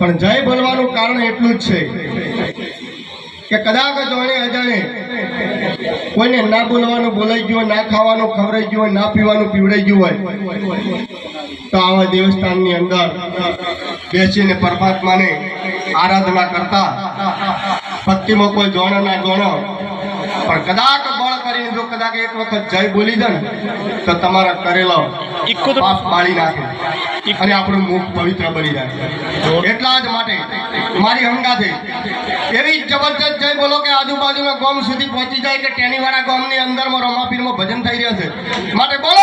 પણ જય બોલવાનું કારણ એટલું જ છે કે કદાચ જોણે અજાણે કોઈને ના બોલવાનું બોલાઈ ગયું ના ખાવાનું ખવડાઈ ગયું હોય ના પીવાનું પીવડાઈ ગયું હોય તો આવા દેવસ્થાનની અંદર બેસીને પરમાત્માને આરાધના કરતા ભક્તિમાં કોઈ જોણો ના જોણો પણ કદાચ બળ કરીને જો કદાચ એક વખત જય બોલી દે તો તમારા કરેલો પાપ બાળી નાખે. અને આપણું મુખ પવિત્ર બની જાય એટલા જ માટે મારી હંગાથે એવી જબરદસ્ત જય બોલો કે આજુબાજુના ગામ સુધી પહોંચી જાય કે ટેનીવાળા ગામની અંદરમાં રમાપીરમાં ભજન થઈ રહ્યો છે. માટે બોલો